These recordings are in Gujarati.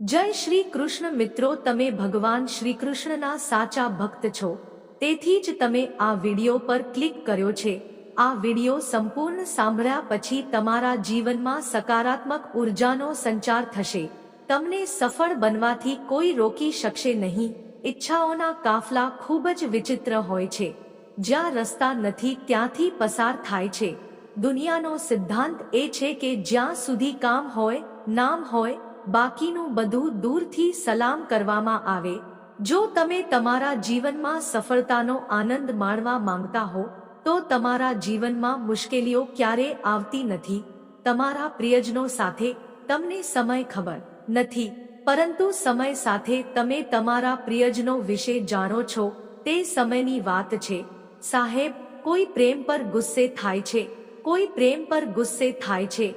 જય શ્રી કૃષ્ણ મિત્રો, તમે ભગવાન શ્રી કૃષ્ણના સાચા ભક્ત છો. તેથી જ તમે આ વિડિયો પર ક્લિક કર્યો છે. આ વિડિયો સંપૂર્ણ સાંભળ્યા પછી તમારા જીવનમાં સકારાત્મક ઉર્જાનો સંચાર થશે. તમને સફળ બનવાથી કોઈ રોકી શકશે નહીં. ઈચ્છાઓના કાફલા ખૂબ જ વિચિત્ર હોય છે. જ્યાં રસ્તા નથી, ત્યાંથી પસાર થાય છે. દુનિયાનો સિદ્ધાંત એ છે કે જ્યાં સુધી કામ હોય, નામ હોય બાકીનું બધું દૂરથી સલામ કરવામાં આવે. જો તમે તમારા જીવનમાં સફળતાનો આનંદ માણવા માંગતા હો, તો તમારા જીવનમાં મુશ્કેલીઓ ક્યારે આવતી નથી. તમારા પ્રિયજનો સાથે તમને સમય ખબર નથી, પરંતુ સમય સાથે તમે તમારા પ્રિયજનો વિશે જાણો છો, તે સમયની વાત છે. સાહેબ, કોઈ પ્રેમ પર ગુસ્સે થાય છે, કોઈ પ્રેમ પર ગુસ્સે થાય છે.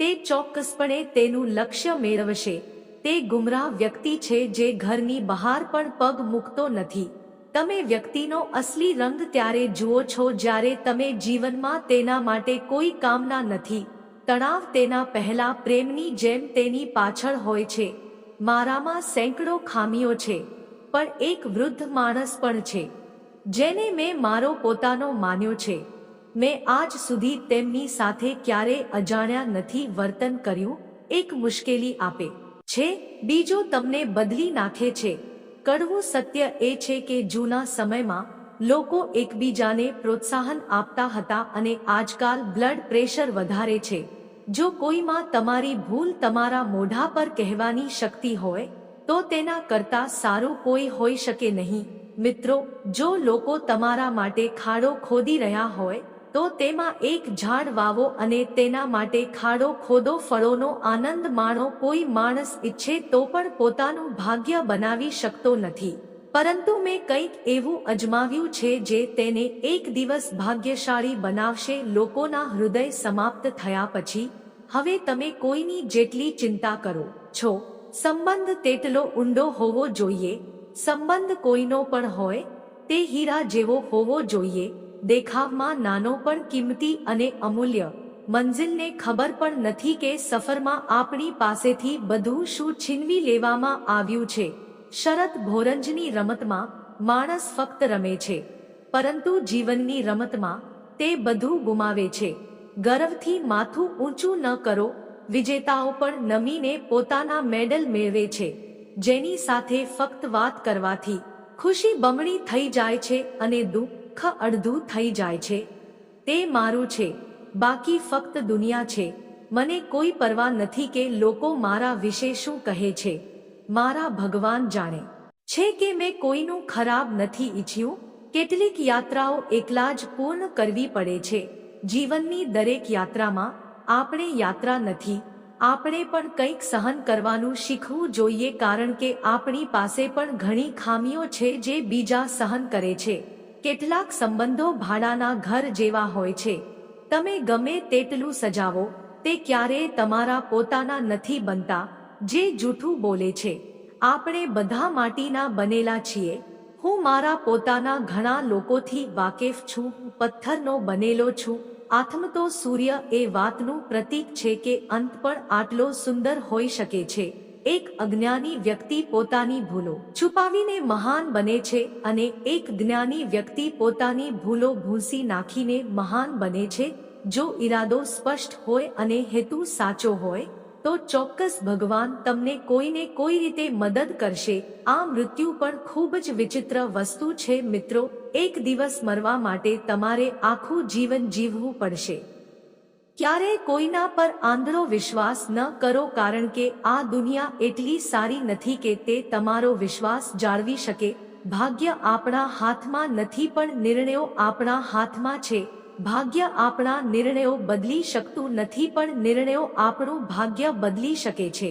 તે ચોક્કસપણે તેનું લક્ષ્ય મેળવશે. તે ગુમરાહ વ્યક્તિ છે જે ઘરની બહાર પણ પગ મૂકતો નથી. તમે વ્યક્તિનો અસલી રંગ ત્યારે જુઓ છો જ્યારે તમે જીવનમાં તેના માટે કોઈ કામના નથી. તણાવ તેના પહેલા પ્રેમની જેમ તેની પાછળ હોય છે. મારામાં સેંકડો ખામીઓ છે, પણ એક વૃદ્ધ માણસ પણ છે, જેને મેં મારો પોતાનો માન્યો છે. મેં આજ સુધી તેમની સાથે ક્યારે અજાણ્યા નથી વર્તન કર્યું? એક મુશ્કેલી આપે છે. બીજો તમને બદલી નાખે છે. કડવું સત્ય એ છે કે જૂના સમયમાં લોકો એકબીજાને પ્રોત્સાહન આપતા હતા અને આજકાલ બ્લડ પ્રેશર વધારે છે. જો કોઈમાં તમારી ભૂલ તમારા મોઢા પર કહેવાની શક્તિ હોય, તો તેના કરતા સારું કોઈ હોઈ શકે નહીં. મિત્રો, જો લોકો તમારા માટે ખાડો ખોદી રહ્યા હોય તો તેમાં એક ઝાડ વાવો અને તેના માટે ખાડો ખોદો, ફળોનો આનંદ માણો. કોઈ માણસ ઈચ્છે તો પણ પોતાનું ભાગ્ય બનાવી શકતો નથી. પરંતુ મેં કંઈક એવું અજમાવ્યું છે જે તેને એક દિવસ ભાગ્યશાળી બનાવશે. લોકોના હૃદય સમાપ્ત થયા પછી, હવે તમે કોઈની જેટલી ચિંતા કરો છો. સંબંધ તેટલો ઊંડો હોવો જોઈએ. સંબંધ કોઈનો પણ હોય, તે હીરા જેવો હોવો જોઈએ. દેખાવમાં નાનો પણ કિંમતી અને અમૂલ્ય. મંજિલને ખબર પણ નથી કે સફરમાં આપણી પાસેથી બધું શું છીનવી લેવામાં આવ્યું છે. શરત ભોરંજની રમતમાં માણસ ફક્ત રમે છે. પરંતુ જીવનની રમતમાં તે બધું ગુમાવે છે. ગર્વથી માથું ઊંચું ન કરો. વિજેતાઓ પણ નમીને પોતાના મેડલ મેળવે છે. જેની સાથે ફક્ત વાત કરવાથી ખુશી બમણી થઈ જાય છે અને દુઃખ દુઃખ અડધું થઈ જાય છે. તે મારું છે. બાકી ફક્ત દુનિયા છે. મને કોઈ પરવા નથી કે લોકો મારા વિશે શું કહે છે. મારા ભગવાન જાણે. છે કે મેં કોઈનું ખરાબ નથી ઈચ્છ્યું? કેટલીક યાત્રાઓ એકલા જ પૂર્ણ કરવી પડે છે. જીવનની દરેક યાત્રામાં આપણે યાત્રા નથી. આપણે પણ કંઈક સહન કરવાનું શીખવું જોઈએ કારણ કે આપણી પાસે પણ ઘણી ખામીઓ છે જે બીજા સહન કરે છે. કેટલાક સંબંધો ભાડાના ઘર જેવા હોય છે. તમે ગમે તેટલું સજાવો, તે ક્યારેય તમારા પોતાના નથી બનતા, જે જૂઠું બોલે છે. આપણે બધા માટીના બનેલા છીએ. હું મારા પોતાના ઘણા લોકોથી વાકેફ છું, પથ્થરનો બનેલો છું. આથમ તો સૂર્ય એ વાતનું પ્રતીક છે કે અંત પણ આટલો સુંદર હોઈ શકે છે. એક અજ્ઞાની વ્યક્તિ પોતાની ભૂલો છુપાવીને મહાન બને છે અને એક જ્ઞાની વ્યક્તિ પોતાની ભૂલો ભૂંસી નાખીને મહાન બને છે, જો ઈરાદો સ્પષ્ટ હોય અને હેતુ સાચો હોય, તો ચોક્કસ ભગવાન તમને કોઈને કોઈ રીતે મદદ કરશે. આ મૃત્યુ પણ ખૂબ જ વિચિત્ર વસ્તુ છે મિત્રો, એક દિવસ મરવા માટે તમારે આખું જીવન જીવવું પડશે. ક્યારે કોઈના પર આંધળો વિશ્વાસ ન કરો કારણ કે આ દુનિયા એટલી સારી નથી કે તે તમારો વિશ્વાસ જાળવી શકે. ભાગ્ય આપણા હાથમાં નથી પણ નિર્ણયો આપણા હાથમાં છે. ભાગ્ય આપણા નિર્ણયો બદલી શકતું નથી પણ નિર્ણયો આપણું ભાગ્ય બદલી શકે છે.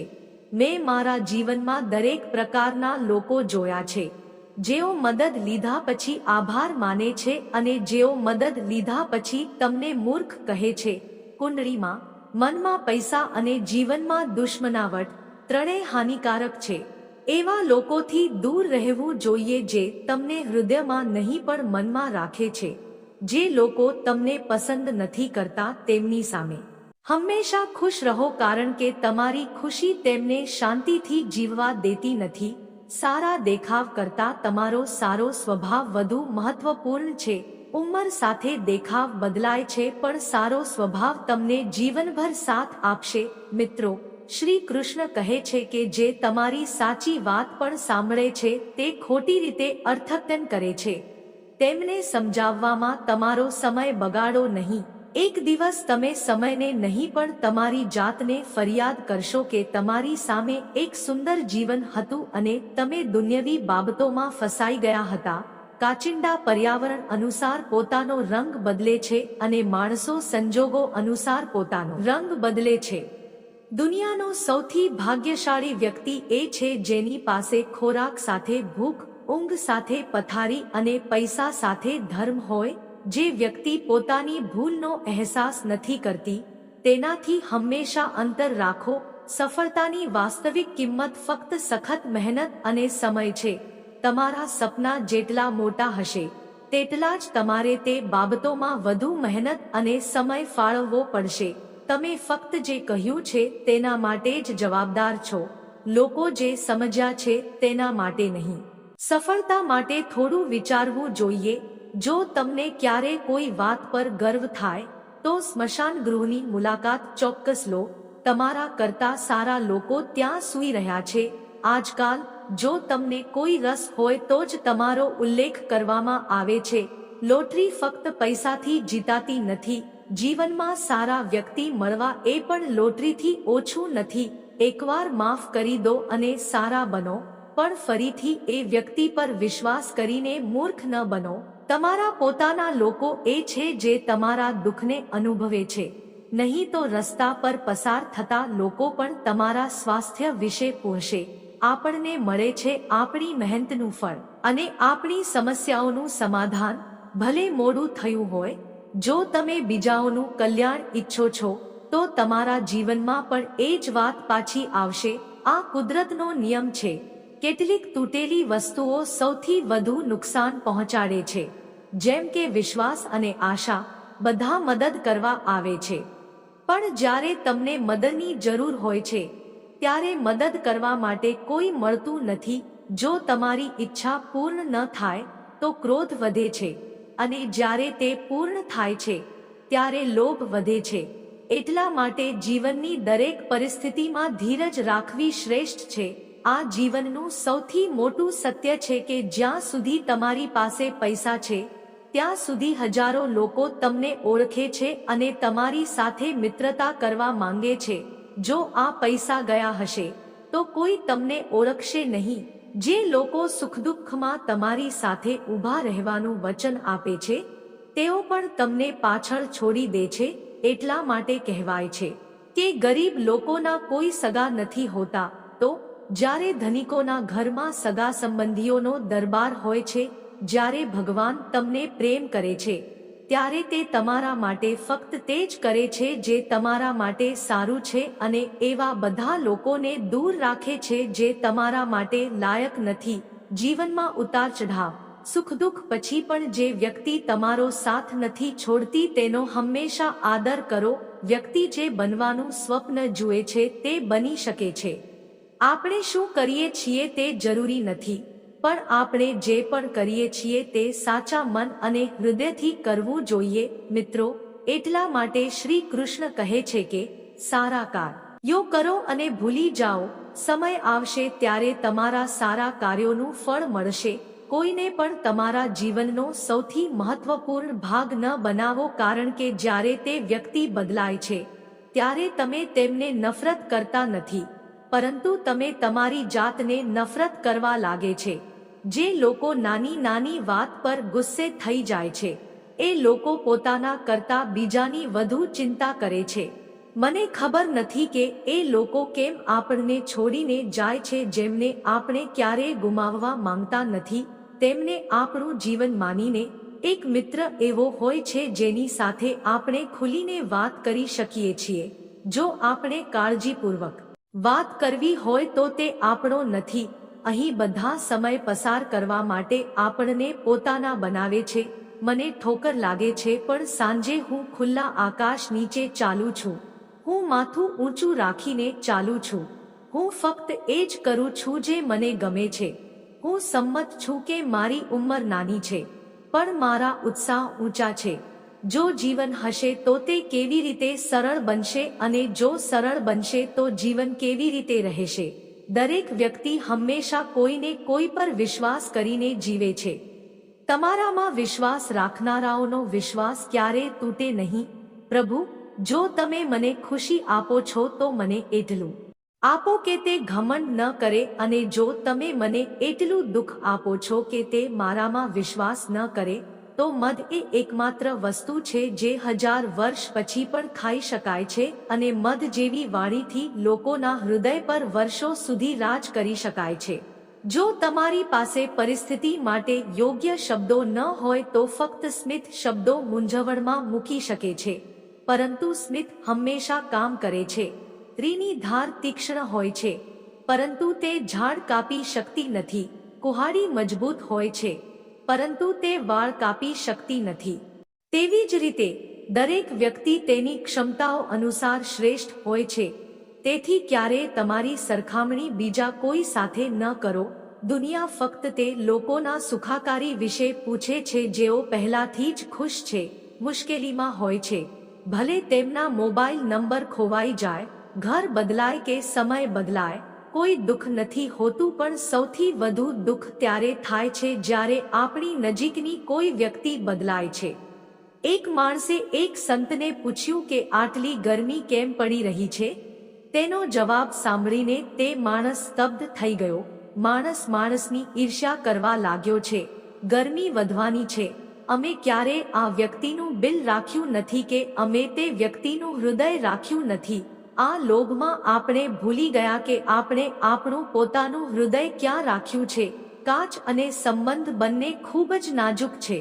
મેં મારા જીવનમાં દરેક પ્રકારના લોકો જોયા છે. જેઓ મદદ લીધા પછી આભાર માને છે અને જેઓ મદદ લીધા પછી તમને મૂર્ખ કહે છે. કુંડળીમાં મનમાં પૈસા અને જીવનમાં દુશ્મનાવટ ત્રણેય હાનિકારક છે. એવા લોકોથી દૂર રહેવું જોઈએ જે તમને હૃદયમાં નહીં પણ મનમાં રાખે છે. જે લોકો તમને પસંદ નથી કરતા તેમની સામે. હંમેશા ખુશ રહો કારણ કે તમારી ખુશી તેમને શાંતિથી જીવવા દેતી નથી. સારા દેખાવ કરતા તમારો સારો સ્વભાવ વધુ મહત્વપૂર્ણ છે. ઉંમર સાથે દેખાવ બદલાય છે, પણ સારો સ્વભાવ તમને જીવનભર સાથ આપશે. મિત્રો, શ્રી કૃષ્ણ કહે છે કે જે તમારી સાચી વાત પણ સાંભળે છે, તે ખોટી રીતે અર્થઘટન કરે છે. તેમને સમજાવવામાં તમારો સમય બગાડો નહીં. એક દિવસ તમે સમયને નહીં, પણ તમારી જાતને ફરિયાદ કરશો કે તમારી સામે એક સુંદર જીવન હતું અને તમે દુન્યવી બાબતોમાં ફસાઈ ગયા હતા. કાચિંડા પર્યાવરણ અનુસાર પોતાનો રંગ બદલે છે અને માણસો સંજોગો અનુસાર પોતાનો રંગ બદલે છે. દુનિયાનો સૌથી ભાગ્યશાળી વ્યક્તિ એ છે જેની પાસે ખોરાક સાથે ભૂખ, ઊંઘ સાથે પથારી અને પૈસા સાથે ધર્મ હોય, જે વ્યક્તિ પોતાની ભૂલનો અહેસાસ નથી કરતી, તેનાથી હંમેશા અંતર રાખો, સફળતાની વાસ્તવિક કિંમત ફક્ત સખત મહેનત અને સમય છે. તમારા સપના જેટલા મોટા હશે, તેટલા જ તમારે તે બાબતોમાં વધુ મહેનત અને સમય ફાળવવો પડશે. તમે ફક્ત જે કહ્યું છે તેના માટે જ જવાબદાર છો. લોકો જે સમજ્યા છે તેના માટે નહીં. સફળતા માટે થોડું વિચારવું જોઈએ. જો તમને ક્યારે કોઈ વાત પર ગર્વ થાય, તો સ્મશાન ગૃહની મુલાકાત ચોક્કસ લો. તમારા કરતા સારા લોકો ત્યાં સૂઈ રહ્યા છે. આજકાલ જો તમને કોઈ રસ હોય તો જ તમારો ઉલ્લેખ કરવામાં આવે છે. લોટરી ફક્ત પૈસાથી જીતાતી નથી. જીવનમાં સારા વ્યક્તિ મળવા એ પણ લોટરીથી ઓછું નથી. એકવાર માફ કરી દો અને સારા બનો, પણ ફરીથી એ વ્યક્તિ પર વિશ્વાસ કરીને મૂર્ખ ન બનો. તમારા પોતાના લોકો એ છે જે તમારા દુઃખને અનુભવે છે. નહીં તો રસ્તા પર પસાર થતા લોકો પણ તમારા સ્વાસ્થ્ય વિશે પૂછશે. આપણને મળે છે આપણી મહેનતનું ફળ અને આપણી સમસ્યાઓનું સમાધાન. ભલે મોડું થયું હોય, જો તમે બીજાઓનું કલ્યાણ ઈચ્છો છો, તો તમારા જીવનમાં પણ એ જ વાત પાછી આવશે. આ કુદરતનો નિયમ છે. કેટલીક તૂટેલી વસ્તુઓ સૌથી વધુ નુકસાન પહોંચાડે છે. જેમ કે વિશ્વાસ અને આશા બધા મદદ કરવા આવે છે. પણ જ્યારે તમને મદદની જરૂર હોય છે ત્યારે મદદ કરવા માટે કોઈ મળતું નથી. જો તમારી ઈચ્છા પૂર્ણ ન થાય, તો ક્રોધ વધે છે. અને જ્યારે તે પૂર્ણ થાય છે, ત્યારે લોભ વધે છે. એટલા માટે જીવનની દરેક પરિસ્થિતિમાં ધીરજ રાખવી શ્રેષ્ઠ છે. આ જીવનનું સૌથી મોટું સત્ય છે કે જ્યાં સુધી તમારી પાસે પૈસા છે, ત્યાં સુધી હજારો લોકો તમને ઓળખે છે અને તમારી સાથે મિત્રતા કરવા માંગે છે. જો આ પૈસા ગયા હશે, તો કોઈ તમને ઓળખશે નહીં. જે લોકો સુખદુઃખમાં તમારી સાથે ઊભા રહેવાનું વચન આપે છે, તેઓ પણ તમને પાછળ છોડી દે છે, એટલા માટે કહેવાય છે કે ગરીબ લોકોના કોઈ સગા નથી હોતા. તો, જ્યારે ધનિકોના ઘરમાં સગા સંબંધીઓનો દરબાર હોય છે, જ્યારે ભગવાન તમને પ્રેમ કરે છે ત્યારે તે તમારા માટે ફક્ત તે જ કરે છે જે તમારા માટે સારું છે અને એવા બધા લોકોને દૂર રાખે છે જે તમારા માટે લાયક નથી. જીવનમાં ઉતાર ચઢાવ. સુખ દુઃખ પછી પણ જે વ્યક્તિ તમારો સાથ નથી છોડતી તેનો હંમેશા આદર કરો. વ્યક્તિ જે બનવાનું સ્વપ્ન જુએ છે તે બની શકે છે. આપણે શું કરીએ છીએ તે જરૂરી નથી. પણ આપણે જે પણ કરીએ છીએ તે સાચા મન અને હૃદયથી કરવું જોઈએ. મિત્રો, એટલા માટે શ્રી કૃષ્ણ કહે છે કે, સારા કાર યો કરો અને ભૂલી જાઓ. સમય આવશે ત્યારે તમારા સારા કાર્યોનું ફળ મળશે. કોઈને પણ તમારા જીવનનો સૌથી મહત્વપૂર્ણ ભાગ ન બનાવો કારણ કે જ્યારે તે વ્યક્તિ બદલાય છે, ત્યારે તમે તેમને નફરત કરતા નથી. પરંતુ તમે તમારી જાતને નફરત કરવા લાગે છે. જે લોકો નાની નાની વાત પર ગુસ્સે થઈ જાય છે, એ લોકો પોતાના કરતા બીજાની વધુ ચિંતા કરે છે. મને ખબર નથી કે એ લોકો કેમ આપણને છોડીને જાય છે, જેમને આપણે ક્યારેય ગુમાવવા માંગતા નથી. તેમને આપણું જીવન માનીને એક મિત્ર એવો હોય છે જેની સાથે આપણે ખુલીને વાત કરી શકીએ છીએ. જો આપણે કાળજીપૂર્વક વાત કરવી હોય તો તે આપણો નથી. અહીં બધા સમય પસાર કરવા માટે આપણને પોતાના બનાવે છે. મને ઠોકર લાગે છે, પણ સાંજે હું ખુલ્લા આકાશ નીચે ચાલું છું. હું માથું ઊંચું રાખીને ચાલું છું. હું ફક્ત એ જ કરું છું જે મને ગમે છે. હું સંમત છું કે મારી ઉંમર નાની છે, પણ મારા ઉત્સાહ ઊંચા છે. જો જીવન હશે તો તે કેવી રીતે સરળ બનશે અને જો સરળ બનશે તો જીવન કેવી રીતે રહેશે? દરેક વ્યક્તિ હંમેશા કોઈને કોઈ પર વિશ્વાસ કરીને જીવે છે. તમારામાં વિશ્વાસ રાખનારાઓનો વિશ્વાસ ક્યારેય તૂટે નહીં? પ્રભુ, જો તમે મને ખુશી આપો છો તો મને એટલું આપો કે તે ઘમંડ ન કરે અને જો તમે મને એટલું દુઃખ આપો છો કે તે મારામાં વિશ્વાસ ન કરે તો મધ એ એકમાત્ર વસ્તુ છે જે હજાર વર્ષ પછી પણ ખાઈ શકાય છે અને મધ જેવી વાણીથી લોકોના હૃદય પર વર્ષો સુધી રાજ કરી શકાય છે. જો તમારી પાસે પરિસ્થિતિ માટે યોગ્ય શબ્દો ન હોય તો ફક્ત સ્મિત શબ્દો મૂંઝવણમાં મૂકી શકે છે. પરંતુ સ્મિત હંમેશા કામ કરે છે. ત્રીની ધાર તીક્ષ્ણ હોય છે. પરંતુ તે ઝાડ કાપી શકતી નથી. કુહાડી મજબૂત હોય છે. પરંતુ તે વાળ કાપી શકતી નથી. તેવી જ રીતે, દરેક વ્યક્તિ તેની ક્ષમતાઓ અનુસાર શ્રેષ્ઠ હોય છે. તેથી ક્યારેય તમારી સરખામણી બીજા કોઈ સાથે ન કરો. દુનિયા ફક્ત તે લોકોના સુખાકારી વિશે પૂછે છે જેઓ પહેલાથી જ ખુશ છે, મુશ્કેલીમાં હોય છે. ભલે તેમના મોબાઈલ નંબર ખોવાઈ જાય, ઘર બદલાય કે સમય બદલાય કોઈ દુઃખ નથી હોતું, પણ સૌથી વધુ દુઃખ ત્યારે થાય છે જ્યારે આપણી નજીકની કોઈ વ્યક્તિ બદલાય છે. એક માણસે એક સંતને પૂછ્યું કે આટલી ગરમી કેમ પડી રહી છે? તેનો જવાબ સાંભળીને તે માણસ સ્તબ્ધ થઈ ગયો. માણસ માણસની ઈર્ષ્યા કરવા લાગ્યો છે. ગરમી વધવાની છે. અમે ક્યારે આ વ્યક્તિનું બિલ રાખ્યું નથી કે અમે તે વ્યક્તિનું હૃદય રાખ્યું નથી? આ લોભમાં આપણે ભૂલી ગયા કે આપણે આપણું પોતાનું હૃદય ક્યાં રાખ્યું છે? કાચ અને સંબંધ બંને ખૂબ જ નાજુક છે.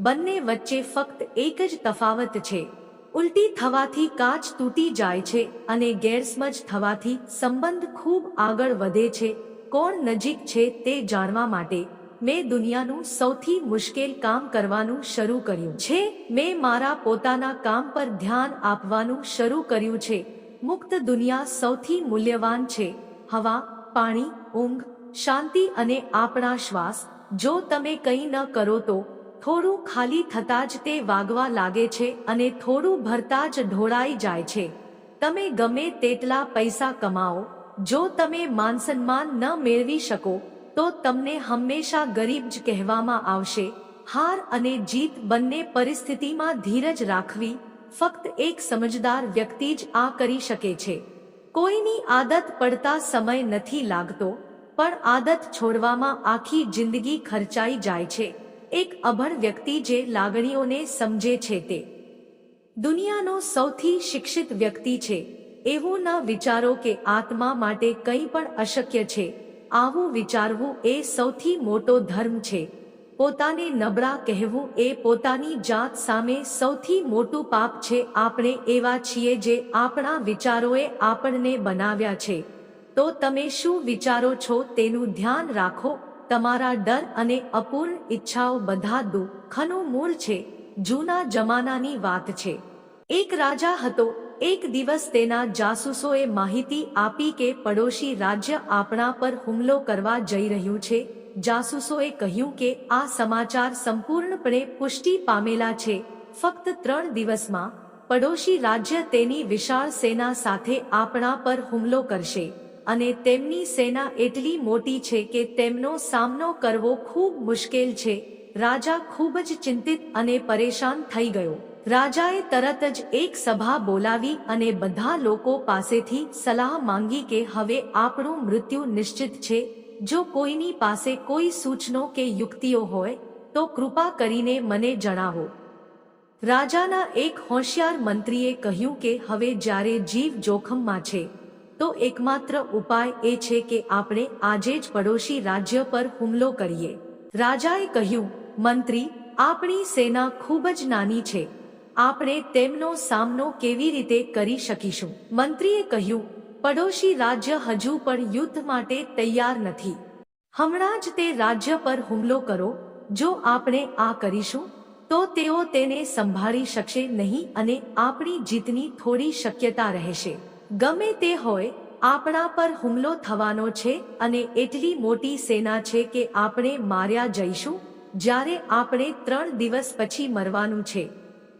બંને વચ્ચે ફક્ત એક જ તફાવત છે. ઉલટી થવાથી કાચ તૂટી જાય છે અને ગેરસમજ થવાથી સંબંધ ખૂબ આગળ વધે છે. કોણ નજીક છે તે જાણવા માટે મેં દુનિયાનું સૌથી મુશ્કેલ કામ કરવાનું શરૂ કર્યું છે. મેં મારા પોતાના કામ પર ધ્યાન આપવાનું શરૂ કર્યું છે. મુક્ત દુનિયા સૌથી મૂલ્યવાન છે. હવા, પાણી, ઊંઘ, શાંતિ અને આપણા શ્વાસ. જો તમે કંઈ ન કરો તો થોડું ખાલી થતાં જ તે વાગવા લાગે છે અને થોડું ભરતા જ ઢોળાઈ જાય છે. તમે ગમે તેટલા પૈસા કમાઓ, જો તમે માનસન્માન ન મેળવી શકો, તો તમને હંમેશા ગરીબ જ કહેવામાં આવશે. હાર અને જીત બંને પરિસ્થિતિમાં ધીરજ રાખવી ફક્ત એક સમજદાર વ્યક્તિ જ આ કરી શકે છે. કોઈની આદત પડતા સમય નથી લાગતો, પણ આદત છોડવામાં આખી જિંદગી ખર્ચાઈ જાય છે. એક અભણ વ્યક્તિ જે લાગણીઓને સમજે છે તે દુનિયાનો સૌથી શિક્ષિત વ્યક્તિ છે. એવું ન વિચારો કે આત્મા માટે કંઈ પણ અશક્ય છે. આવું વિચારવું એ સૌથી મોટો ધર્મ છે. પોતાને નબળા કહેવું એ પોતાની જાત સામે સૌથી મોટું પાપ છે. આપણે એવા છીએ જે આપણા વિચારોએ આપણને બનાવ્યા છે. તો તમે શું વિચારો છો તેનું ધ્યાન રાખો. તમારા ડર અને અપૂર્ણ ઈચ્છાઓ બધા દુઃખનું મૂળ છે. જૂના જમાનાની વાત છે. એક રાજા હતો. એક દિવસ તેના જાસૂસોએ માહિતી આપી કે પડોશી રાજ્ય આપણા પર હુમલો કરવા જઈ રહ્યું છે. જાસૂસોએ કહ્યું કે આ સમાચાર સંપૂર્ણપણે પુષ્ટિ પામેલા છે. ફક્ત ત્રણ દિવસમાં, પડોશી રાજ્ય તેની વિશાળ સેના સાથે આપણા પર હુમલો કરશે અને તેમની સેના એટલી મોટી છે કે તેમનો સામનો કરવો ખૂબ મુશ્કેલ છે. રાજા ખૂબ જ ચિંતિત અને પરેશાન થઈ ગયો. રાજાએ તરત જ એક સભા બોલાવી અને બધા લોકો પાસેથી સલાહ માંગી કે હવે આપણું મૃત્યુ નિશ્ચિત છે. જો કોઈની પાસે કોઈ સૂચનો કે યુક્તિઓ હોય, તો કૃપા કરીને મને જણાવો. રાજાના એક હોશિયાર મંત્રીએ કહ્યું કે હવે જ્યારે જીવ જોખમમાં છે, તો એકમાત્ર ઉપાય એ છે કે આપણે આજે જ પડોશી રાજ્ય પર હુમલો કરીએ. રાજાએ કહ્યું, મંત્રી, આપણી સેના ખૂબ જ નાની છે. આપણે તેમનો સામનો કેવી રીતે કરી શકીશું? મંત્રીએ કહ્યું પડોશી રાજ્ય હજુ પણ યુદ્ધ માટે તૈયાર નથી. હમણાં જ તે રાજ્ય પર હુમલો કરો, જો આપણે આ કરીશું, તો તેઓ તેને સંભાળી શકશે નહીં અને આપણી જીતની થોડી શક્યતા રહેશે. ગમે તે હોય, આપણા પર હુમલો થવાનો છે અને એટલી મોટી સેના છે કે આપણે માર્યા જઈશું, જ્યારે આપણે ત્રણ દિવસ પછી મરવાનું છે.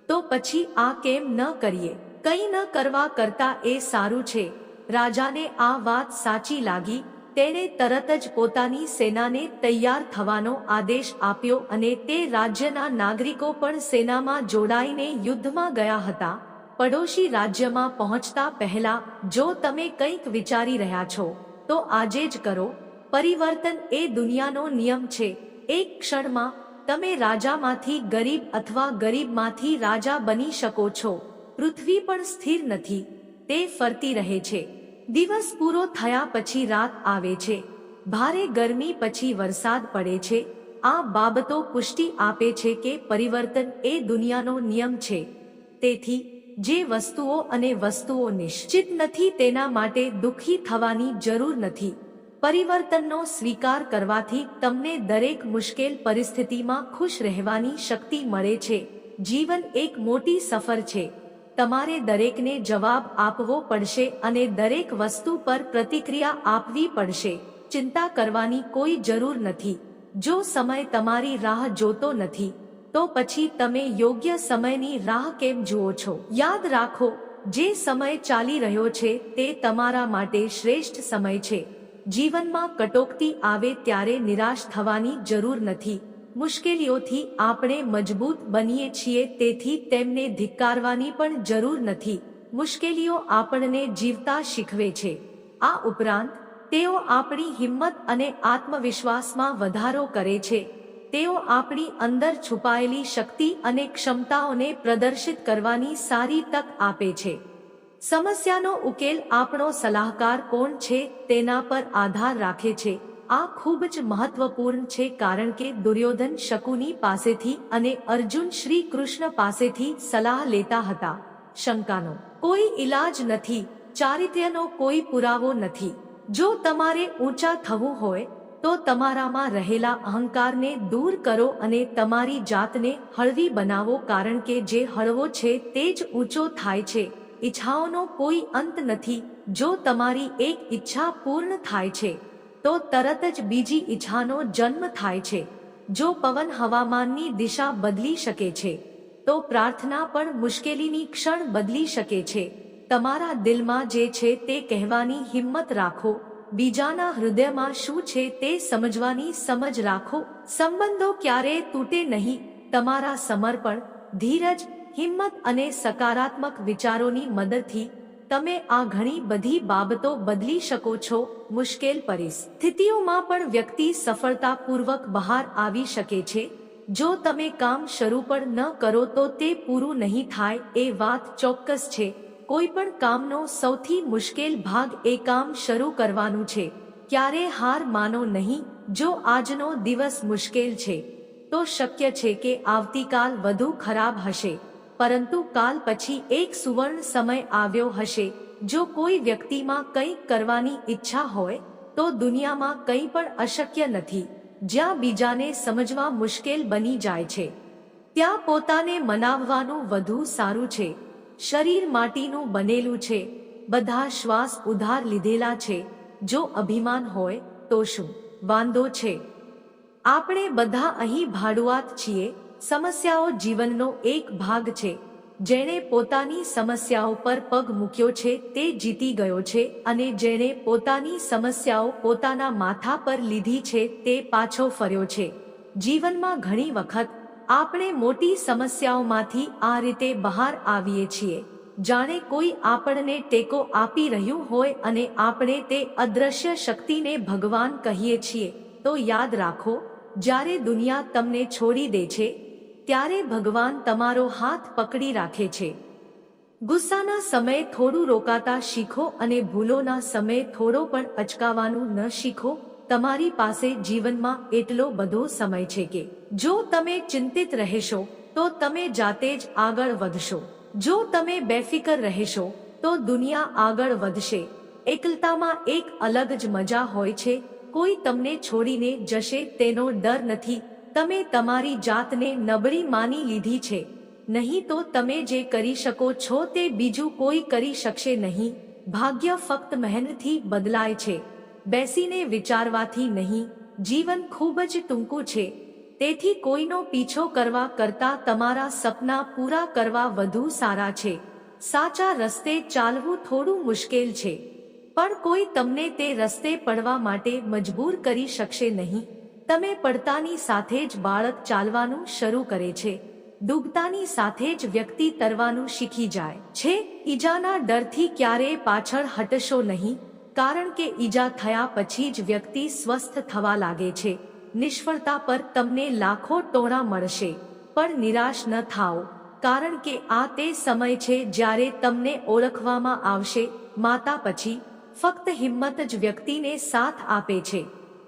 તો પછી આ કેમ ન કરીએ? કંઈ ન કરવા કરતા એ સારું છે. રાજાને આ વાત સાચી લાગી, તેણે તરત જ પોતાની સેનાને તૈયાર થવાનો આદેશ આપ્યો અને તે રાજ્યના નાગરિકો પણ સેનામાં જોડાઈને યુદ્ધમાં ગયા હતા. પડોશી રાજ્યમાં પહોંચતા પહેલા, જો તમે કંઈક વિચારી રહ્યા છો, તો આજે જ કરો. પરિવર્તન એ દુનિયાનો નિયમ છે. એક ક્ષણમાં, તમે રાજામાંથી ગરીબ અથવા ગરીબમાંથી રાજા બની શકો છો. પૃથ્વી પણ સ્થિર નથી. તે ફરતી રહે છે. દિવસ પૂરો થયા પછી રાત આવે છે. ભારે ગરમી પછી વરસાદ પડે છે. આ બાબતો પુષ્ટિ આપે છે કે પરિવર્તન એ દુનિયાનો નિયમ છે. તેથી, જે વસ્તુઓ અને વસ્તુઓ નિશ્ચિત નથી તેના માટે દુઃખી થવાની જરૂર નથી. પરિવર્તનનો સ્વીકાર કરવાથી તમને દરેક મુશ્કેલ પરિસ્થિતિમાં ખુશ રહેવાની શક્તિ મળે છે. જીવન એક મોટી સફર છે. તમારે દરેકને જવાબ આપવો પડશે અને દરેક વસ્તુ પર પ્રતિક્રિયા આપવી પડશે. ચિંતા કરવાની કોઈ જરૂર નથી. જો સમય તમારી રાહ જોતો નથી, તો પછી તમે યોગ્ય સમયની રાહ કેમ જુઓ છો? યાદ રાખો, જે સમય ચાલી રહ્યો છે તે તમારા માટે શ્રેષ્ઠ સમય છે. જીવનમાં કટોકટી આવે ત્યારે નિરાશ થવાની જરૂર નથી. મુશ્કેલીઓથી આપણે મજબૂત બનીએ છીએ, તેથી તેમને ધિક્કારવાની પણ જરૂર નથી. મુશ્કેલીઓ આપણને જીવતા શીખવે છે. આ ઉપરાંત, તેઓ આપણી હિંમત અને આત્મવિશ્વાસમાં વધારો કરે છે. તેઓ આપણી અંદર છુપાયેલી શક્તિ અને ક્ષમતાઓને પ્રદર્શિત કરવાની સારી તક આપે છે. સમસ્યાનો ઉકેલ આપણો સલાહકાર કોણ છે તેના પર આધાર રાખે છે. આ ખૂબ જ મહત્વપૂર્ણ છે કારણ કે દુર્યોધન શકુની પાસેથી અને અર્જુન શ્રી કૃષ્ણ પાસેથી સલાહ લેતા હતા. શંકાનો, કોઈ ઈલાજ નથી, ચારિત્ર્યનો કોઈ પુરાવો નથી. જો તમારે ઊંચા થવું હોય, તો તમારામાં રહેલા અહંકારને દૂર કરો અને તમારી જાતને હળવી બનાવો કારણ કે જે હળવો છે તે જ ઊંચો થાય છે. ઈચ્છાઓનો કોઈ અંત નથી. જો તમારી એક ઈચ્છા પૂર્ણ થાય છે તો તરત જ બીજી ઈચ્છાનો જન્મ થાય છે. જો પવન હવામાનની દિશા બદલી શકે છે, તો પ્રાર્થના પણ મુશ્કેલીની ક્ષણ બદલી શકે છે. તમારા દિલમાં જે છે તે કહેવાની હિંમત રાખો. બીજાના હૃદયમાં શું છે તે સમજવાની સમજ રાખો. સંબંધો ક્યારેય તૂટે નહીં. તમારા સમર્પણ, ધીરજ, હિંમત અને સકારાત્મક વિચારોની મદદથી તમે આ ઘણી બધી બાબતો બદલી શકો છો, મુશ્કેલ પરિસ્થિતિઓમાં પણ વ્યક્તિ સફળતાપૂર્વક બહાર આવી શકે છે. જો તમે કામ શરૂ પણ ન કરો તો તે પૂરું નહીં થાય, એ વાત ચોક્કસ છે. કોઈ પણ કામનો સૌથી મુશ્કેલ ભાગ એ કામ શરૂ કરવાનું છે. ક્યારે હાર માનો નહીં, જો આજનો દિવસ મુશ્કેલ છે, તો શક્ય છે કે આવતીકાલ વધુ ખરાબ હશે. પરંતુ કાલ પછી એક સુવર્ણ સમય આવ્યો હશે. જો કોઈ વ્યક્તિમાં કંઈક કરવાની ઈચ્છા હોય, તો દુનિયામાં કંઈ પણ અશક્ય નથી. જ્યાં બીજાને સમજવા મુશ્કેલ બની જાય છે. ત્યાં પોતાને મનાવવાનું વધુ સારું છે. શરીર માટીનું બનેલું છે. બધા શ્વાસ ઉધાર લીધેલા છે. જો અભિમાન હોય, તો શું? વાંધો છે. આપણે બધા અહીં ભાડુઆત છીએ સમસ્યાઓ જીવનનો એક ભાગ છે. જેણે પોતાની સમસ્યાઓ પર પગ મૂક્યો છે, તે જીતી ગયો છે અને જેણે પોતાની સમસ્યાઓ પોતાના માથા પર લીધી છે, તે પાછો ફર્યો છે. જીવનમાં ઘણી વખત, આપણે મોટી સમસ્યાઓમાંથી આ રીતે બહાર આવીએ છીએ. જાણે કોઈ આપણને ટેકો આપી રહ્યું હોય અને આપણે તે અદ્રશ્ય શક્તિને ભગવાન કહીએ છીએ. તો યાદ રાખો, જ્યારે દુનિયા તમને છોડી દે છે ત્યારે ભગવાન તમારો હાથ પકડી રાખે છે. ગુસ્સાના સમયે થોડું રોકાતા શીખો અને ભૂલોના સમયે થોડો પણ અચકાવાનું ન શીખો. તમારી પાસે જીવનમાં એટલો બધો સમય છે કે, જો તમે ચિંતિત રહેશો, તો તમે જાતે જ આગળ વધશો. જો તમે બેફિકર રહેશો, તો દુનિયા આગળ વધશે. એકલતામાં એક અલગ જ મજા હોય છે. કોઈ તમને છોડીને જશે તેનો ડર નથી. તમે તમારી જાતને નબળી માની લીધી છે. નહીં તો તમે જે કરી શકો છો તે બીજું કોઈ કરી શકશે નહીં. ભાગ્ય ફક્ત મહેનતથી બદલાય છે. બેસીને વિચારવાથી નહીં. જીવન ખૂબ જ ટૂંકું છે. તેથી કોઈનો પીછો કરવા કરતા તમારા સપના પૂરા કરવા વધુ સારા છે. સાચા રસ્તે ચાલવું થોડું મુશ્કેલ છે. પણ કોઈ તમને તે રસ્તે પડવા માટે મજબૂર કરી શકશે નહીં. તમે પડતાની સાથે જ બાળક ચાલવાનું શરૂ કરે છે. ડૂબતાની સાથે જ વ્યક્તિ તરવાનું શીખી જાય છે. ઈજાના ડરથી ક્યારેય પાછળ હટશો નહીં, કારણ કે ઈજા થયા પછી જ વ્યક્તિ સ્વસ્થ થવા લાગે છે. નિષ્ફળતા પર તમને લાખો ટોણા મળશે, પણ નિરાશ ન થાઓ, કારણ કે આ તે સમય છે જ્યારે તમને ઓળખવામાં આવશે. માતા પછી, ફક્ત હિંમત જ વ્યક્તિને સાથ આપે છે.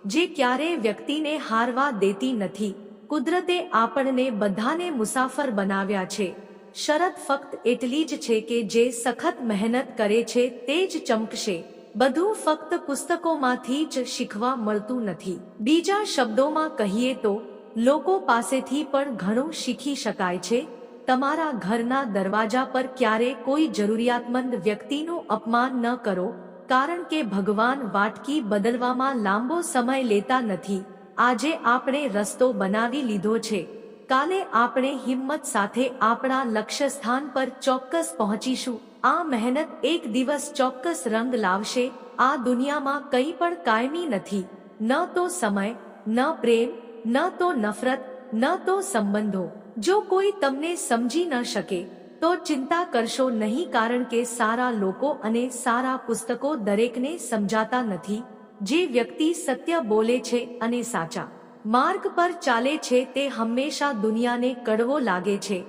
જે ક્યારેય વ્યક્તિને હારવા દેતી નથી. કુદરતે આપણને બધાને મુસાફર બનાવ્યા છે. શરત ફક્ત એટલી જ છે કે જે સખત મહેનત કરે છે તે જ ચમકશે. બધું ફક્ત પુસ્તકોમાંથી જ શીખવા મળતું નથી. બીજા શબ્દોમાં કહીએ તો, લોકો પાસેથી પણ ઘણું શીખી શકાય છે. તમારા ઘરના દરવાજા પર ક્યારે કોઈ જરૂરિયાતમંદ વ્યક્તિનું અપમાન ન કરો. કારણ કે ભગવાન વાટકી બદલવામાં લાંબો સમય લેતા નથી. આજે આપણે રસ્તો બનાવી લીધો છે. કાલે આપણે હિંમત સાથે આપણા લક્ષ્ય સ્થાન પર ચોક્કસ પહોંચીશું. આ મહેનત એક દિવસ ચોક્કસ રંગ લાવશે. આ દુનિયામાં કંઈ પણ કાયમી નથી. ન તો સમય, ન પ્રેમ, ન તો નફરત, ન તો સંબંધો. જો કોઈ તમને સમજી ન શકે તો ચિંતા કરશો નહીં કારણ કે સારા લોકો અને સારા પુસ્તકો દરેકને સમજાતા નથી. જે વ્યક્તિ સત્ય બોલે છે અને સાચા માર્ગ પર ચાલે છે તે હંમેશા દુનિયાને કડવો લાગે છે.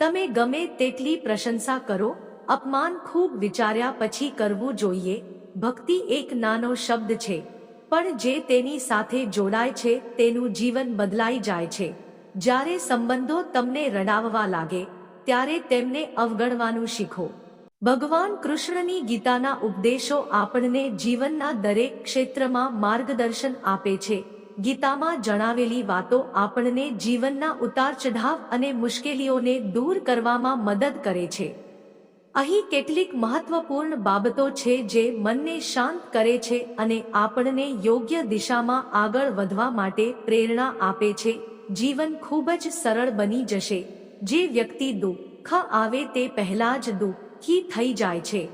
તમે ગમે તેટલી પ્રશંસા કરો, અપમાન ખૂબ વિચાર્યા પછી કરવું જોઈએ. ભક્તિ એક નાનો શબ્દ છે, પણ જે તેની સાથે જોડાય છે તેનું જીવન બદલાઈ જાય છે. જ્યારે સંબંધો તમને રડાવવા લાગે ત્યારે તેમને અવગણવાનું શીખો. ભગવાન કૃષ્ણની ગીતાના ઉપદેશો આપણને જીવનના દરેક ક્ષેત્રમાં માર્ગદર્શન આપે છે. ગીતામાં જણાવેલી વાતો આપણને જીવનના ઉતાર ચઢાવ અને મુશ્કેલીઓને દૂર કરવામાં મદદ કરે છે. અહીં કેટલીક મહત્વપૂર્ણ બાબતો છે જે મનને શાંત કરે છે અને આપણને યોગ્ય દિશામાં આગળ વધવા માટે પ્રેરણા આપે છે. જીવન ખૂબ જ સરળ બની જશે. જે વ્યક્તિ દુઃખ આવે તે પહેલા જ દુઃખી થઈ જાય છે.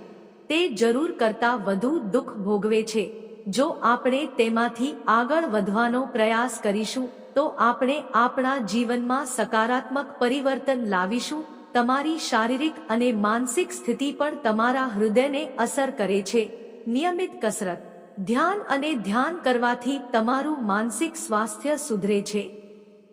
તે જરૂર કરતા વધુ દુઃખ ભોગવે છે. જો આપણે તેમાંથી આગળ વધવાનો પ્રયાસ કરીશું, તો આપણે આપણા જીવનમાં સકારાત્મક પરિવર્તન લાવીશું, તમારી શારીરિક અને માનસિક સ્થિતિ પણ તમારા હૃદયને અસર કરે છે. નિયમિત કસરત, ધ્યાન અને ધ્યાન કરવાથી તમારું માનસિક સ્વાસ્થ્ય સુધરે છે.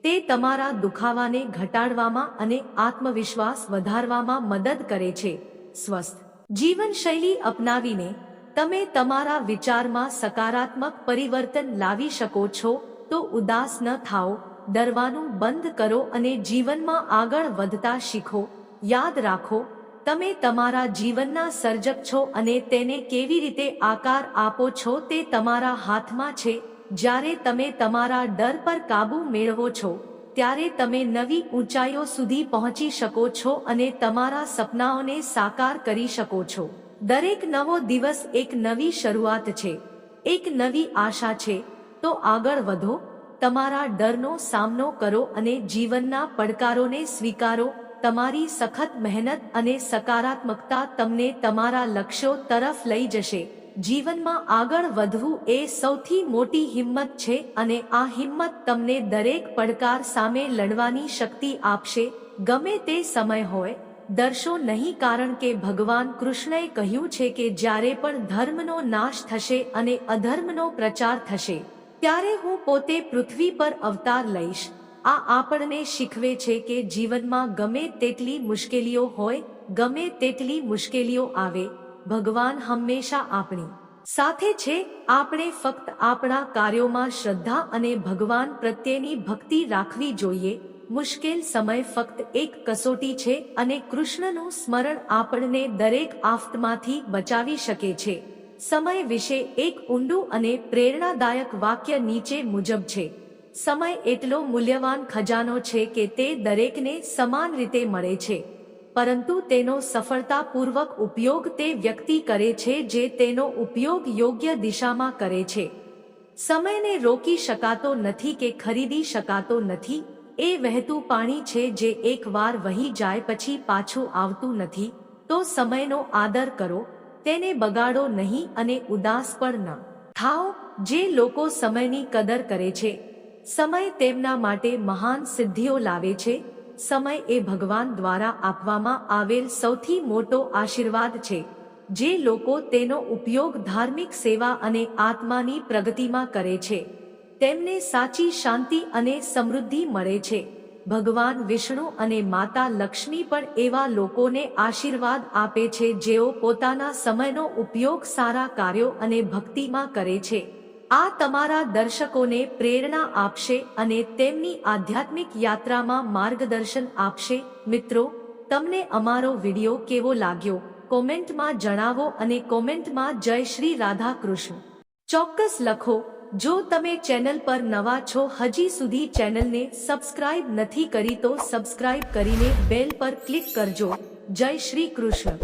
તે તમારા દુખાવાને ઘટાડવામાં અને આત્મવિશ્વાસ વધારવામાં મદદ કરે છે. સ્વસ્થ જીવનશૈલી અપનાવીને તમે તમારા વિચારમાં સકારાત્મક પરિવર્તન લાવી શકો છો, તો ઉદાસ ન થાઓ, ડરવાનું બંધ કરો અને જીવનમાં આગળ વધતા શીખો. યાદ રાખો, તમે તમારા જીવનના સર્જક છો અને તેને કેવી રીતે આકાર આપો છો તે તમારા હાથમાં છે. જ્યારે તમે તમારા ડર પર કાબુ મેળવો છો, ત્યારે તમે નવી ઊંચાઈઓ સુધી પહોંચી શકો છો અને તમારા સપનાઓને સાકાર કરી શકો છો. દરેક નવો દિવસ એક નવી શરૂઆત છે. એક નવી આશા છે. તો આગળ વધો. તમારા ડરનો સામનો કરો અને જીવનના પડકારોને સ્વીકારો. તમારી સખત મહેનત અને સકારાત્મકતા તમને તમારા લક્ષ્યો તરફ લઈ જશે. જીવનમાં આગળ વધવું એ સૌથી મોટી હિંમત છે અને આ હિંમત તમને દરેક પડકાર સામે લડવાની શક્તિ આપશે. ગમે તે સમય હોય દર્શો નહીં કારણ કે ભગવાન કૃષ્ણએ કહ્યું છે કે જ્યારે પણ ધર્મનો નાશ થશે અને અધર્મનો પ્રચાર થશે, ત્યારે હું પોતે પૃથ્વી પર અવતાર લઈશ. આ આપણને શીખવે છે કે જીવનમાં ગમે તેટલી મુશ્કેલીઓ હોય, ગમે તેટલી મુશ્કેલીઓ આવે ભગવાન હંમેશા આપણી સાથે છે. આપણે ફક્ત આપણા કાર્યોમાં શ્રદ્ધા અને ભગવાન પ્રત્યેની ભક્તિ રાખવી જોઈએ. મુશ્કેલ સમય ફક્ત એક કસોટી છે અને કૃષ્ણનું સ્મરણ આપણને દરેક આફતમાંથી બચાવી શકે છે. સમય વિશે એક ઊંડું અને પ્રેરણાદાયક વાક્ય નીચે મુજબ છે. સમય એટલો મૂલ્યવાન ખજાનો છે કે તે દરેકને સમાન રીતે મળે છે. પરંતુ તેનો સફળતાપૂર્વક ઉપયોગ તે વ્યક્તિ કરે છે જે તેનો ઉપયોગ યોગ્ય દિશામાં કરે છે. સમયને રોકી શકાતો નથી કે ખરીદી શકાતો નથી, એ વહેતું પાણી છે જે એકવાર વહી જાય પછી પાછું આવતું નથી, તો સમયનો આદર કરો, તેને બગાડો નહીં અને ઉદાસ પણ ન. થાઓ, જે લોકો સમયની કદર કરે છે. સમય તેમના માટે મહાન સિદ્ધિઓ લાવે છે સમય એ ભગવાન દ્વારા આપવામાં આવેલ સૌથી મોટો આશીર્વાદ છે, જે લોકો તેનો ઉપયોગ ધાર્મિક સેવા અને આત્માની પ્રગતિમાં કરે છે. તેમને સાચી શાંતિ અને સમૃદ્ધિ મળે છે. ભગવાન વિષ્ણુ અને માતા લક્ષ્મી પણ એવા લોકોને આશીર્વાદ આપે છે જેઓ પોતાના સમયનો ઉપયોગ સારા કાર્યો અને ભક્તિમાં કરે છે. આ તમારા દર્શકોને પ્રેરણા આપશે અને તેમની આધ્યાત્મિક યાત્રામાં માર્ગદર્શન આપશે. મિત્રો, તમને અમારો વિડિયો કેવો લાગ્યો? કોમેન્ટમાં જણાવો અને કોમેન્ટમાં જય શ્રી રાધા કૃષ્ણ ચોક્કસ લખો. જો તમે ચેનલ પર નવા છો, હજી સુધી ચેનલને સબસ્ક્રાઇબ નથી કરી તો સબસ્ક્રાઇબ કરીને બેલ પર ક્લિક કરજો. જય શ્રી કૃષ્ણ.